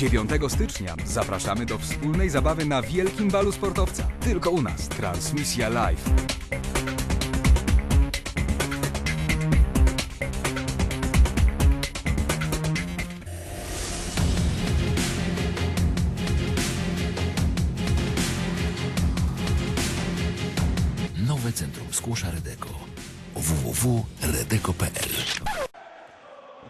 9 stycznia zapraszamy do wspólnej zabawy na Wielkim Balu Sportowca. Tylko u nas. Transmisja live. Nowe Centrum Skłosza Redeko. www.redeko.pl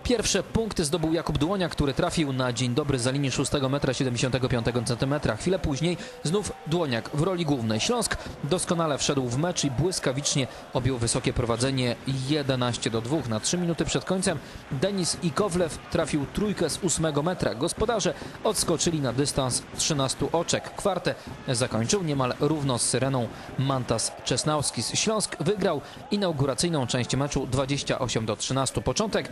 Pierwsze punkty zdobył Jakub Dłonia, który trafił na dzień dobry za linię 6 metra 75 cm. Chwilę później znów Dłoniak w roli głównej. Śląsk doskonale wszedł w mecz i błyskawicznie objął wysokie prowadzenie 11 do 2. Na 3 minuty przed końcem Denis Ikowlew trafił trójkę z 8 metra. Gospodarze odskoczyli na dystans 13 oczek. Kwartę zakończył niemal równo z Syreną Mantas Czesnauskis. Śląsk wygrał inauguracyjną część meczu 28 do 13. Początek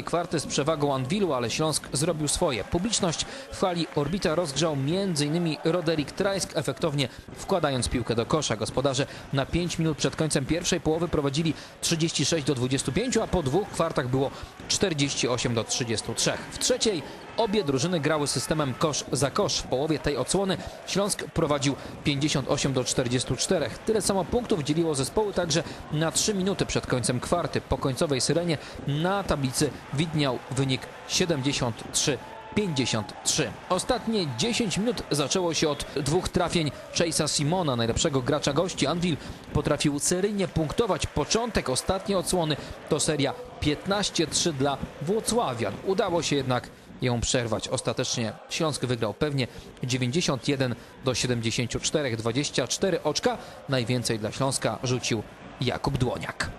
drugiej kwarty z przewagą Anwilu, ale Śląsk zrobił swoje. Publiczność w hali Orbita rozgrzał m.in. Roderick Trajsk, efektownie wkładając piłkę do kosza. Gospodarze na 5 minut przed końcem pierwszej połowy prowadzili 36 do 25, a po dwóch kwartach było 48 do 33. W trzeciej obie drużyny grały systemem kosz za kosz. W połowie tej odsłony Śląsk prowadził 58 do 44. Tyle samo punktów dzieliło zespoły także na 3 minuty przed końcem kwarty. Po końcowej syrenie na tablicy widniał wynik 73 53. Ostatnie 10 minut zaczęło się od dwóch trafień Chase'a Simona, najlepszego gracza gości. Anvil potrafił seryjnie punktować. Początek ostatniej odsłony to seria 15-3 dla Włocławian. Udało się jednak ją przerwać. Ostatecznie Śląsk wygrał pewnie 91 do 74, 24 oczka. Najwięcej dla Śląska rzucił Jakub Dłoniak.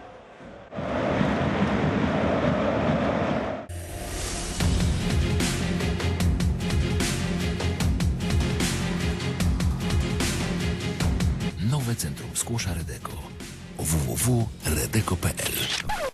Nowe Centrum Skłosza Redeko. www.redeko.pl